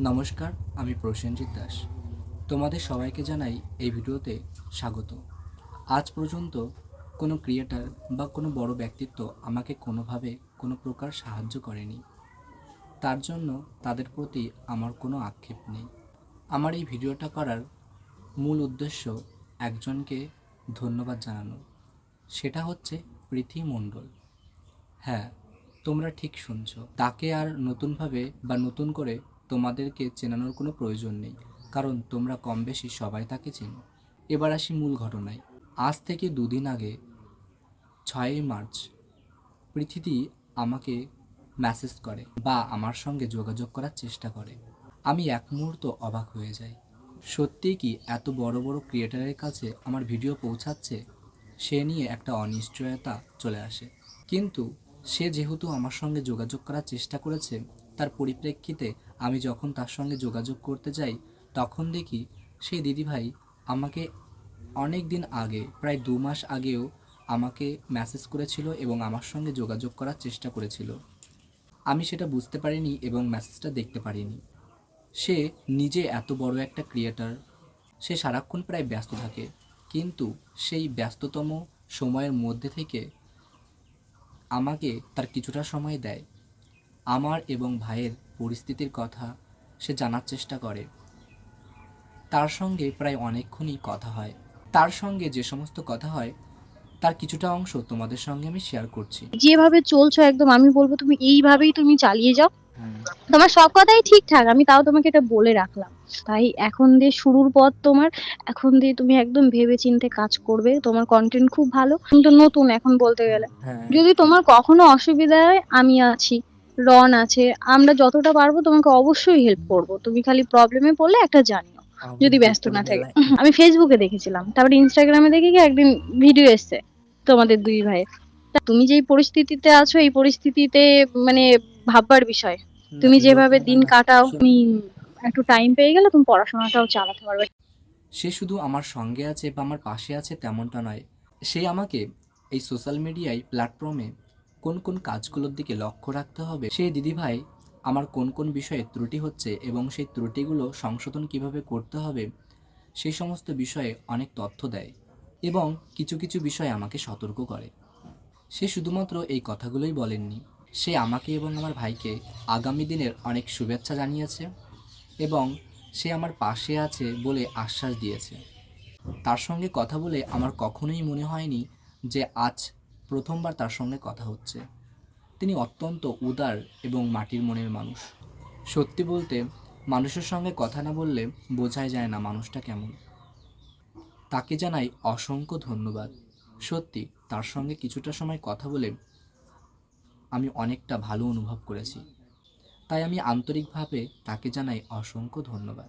নমস্কার, আমি প্রসেনজিৎ দাস। তোমাদের সবাইকে জানাই এই ভিডিওতে স্বাগত। আজ পর্যন্ত কোনো ক্রিয়েটার বা কোনো বড় ব্যক্তিত্ব আমাকে কোনোভাবে কোনো প্রকার সাহায্য করেনি। তার জন্য তাদের প্রতি আমার কোনো আক্ষেপ নেই। আমার এই ভিডিওটা করার মূল উদ্দেশ্য একজনকে ধন্যবাদ জানানো। সেটা হচ্ছে পৃথি মণ্ডল। হ্যাঁ তোমরা ঠিক শুনছো। তাকে আর নতুনভাবে বা নতুন করে তোমাদেরকে চেনানোর কোনো প্রয়োজন নেই, কারণ তোমরা কম বেশি সবাই তাকে চেনো। এবার আসি মূল ঘটনায়। আজ থেকে দুদিন আগে, ছয়ই মার্চ, পৃথিবী আমাকে মেসেজ করে বা আমার সঙ্গে যোগাযোগ করার চেষ্টা করে। আমি এক মুহূর্ত অবাক হয়ে যাই। সত্যি কি এত বড় বড় ক্রিয়েটারের কাছে আমার ভিডিও পৌঁছাচ্ছে? সে নিয়ে একটা অনিশ্চয়তা চলে আসে। কিন্তু সে যেহেতু আমার সঙ্গে যোগাযোগ করার চেষ্টা করেছে, তার পরিপ্রেক্ষিতে আমি যখন তার সঙ্গে যোগাযোগ করতে যাই, তখন দেখি সেই দিদিভাই আমাকে অনেক দিন আগে, প্রায় দু মাস আগেও আমাকে মেসেজ করেছিল এবং আমার সঙ্গে যোগাযোগ করার চেষ্টা করেছিল। আমি সেটা বুঝতে পারিনি এবং মেসেজটা দেখতে পারিনি। সে নিজে এত বড় একটা ক্রিয়েটার সে সারাক্ষণ প্রায় ব্যস্ত থাকে। কিন্তু সেই ব্যস্ততম সময়ের মধ্যে থেকে আমাকে তার কিছুটা সময় দেয়। আমার এবং ভাইয়ের পরিস্থিতির কথা সে জানার চেষ্টা করে। তার সঙ্গে প্রায় অনেকক্ষণই কথা হয়। তার সঙ্গে যে সমস্ত কথা হয় তার কিছুটা অংশ তোমাদের সঙ্গে আমি শেয়ার করছি। যেভাবে চলছো একদম আমি বলব তুমি এইভাবেই তুমি চালিয়ে যাও। তোমার সব কথাই ঠিকঠাক আমি তাও তোমাকে এটা বলে রাখলাম। তাই এখন দিয়ে শুরুর পর তোমার এখন দিয়ে তুমি একদম ভেবে চিন্তে কাজ করবে তোমার কন্টেন্ট খুব ভালো। কিন্তু নতুন এখন বলতে গেলে। হ্যাঁ। যদি তোমার কখনো অসুবিধা হয় আমি আছি। রন আছে আমরা যতটা পারব তোমাকে অবশ্যই হেল্প করব। তুমি খালি প্রবলেমে পড়লে একটা জানিও যদি ব্যস্ত না থাকে। আমি ফেসবুকে দেখেছিলাম তারপরে ইনস্টাগ্রামে দেখে কি একদিন ভিডিও এসছে তোমাদের দুই ভাইয়ের। তা তুমি যেই পরিস্থিতিতে আছো এই পরিস্থিতিতে মানে ভাববার বিষয়। তুমি যেভাবে দিন কাটাও তুমি একটু টাইম পেয়ে গেলে তুমি পড়াশোনাটাও চালাতে পারবে। সে শুধু আমার সঙ্গে আছে বা আমার পাশে আছে তেমনটা নয়। সে আমাকে এই সোশ্যাল মিডিয়ায় প্ল্যাটফর্মে কোন কোন কাজগুলোর দিকে লক্ষ্য রাখতে হবে, সেই দিদিভাই, আমার কোন কোন বিষয়ে ত্রুটি হচ্ছে এবং সেই ত্রুটিগুলো সংশোধন কীভাবে করতে হবে, সেই সমস্ত বিষয়ে অনেক তথ্য দেয় এবং কিছু কিছু বিষয়ে আমাকে সতর্ক করে। সে শুধুমাত্র এই কথাগুলোই বলেননি। সে আমাকে এবং আমার ভাইকে আগামী দিনের অনেক শুভেচ্ছা জানিয়েছে এবং সে আমার পাশে আছে বলে আশ্বাস দিয়েছে। তার সঙ্গে কথা বলে আমার কখনোই মনে হয়নি যে আজ প্রথমবার তার সঙ্গে কথা হচ্ছে। তিনি অত্যন্ত উদার এবং মাটির মনের মানুষ। সত্যি বলতে, মানুষের সঙ্গে কথা না বললে বোঝাই যায় না মানুষটা কেমন। তাকে জানাই অসংখ্য ধন্যবাদ। সত্যি, তার সঙ্গে কিছুটা সময় কথা বলে আমি অনেকটা ভালো অনুভব করেছি। তাই আমি আন্তরিকভাবে তাকে জানাই অসংখ্য ধন্যবাদ।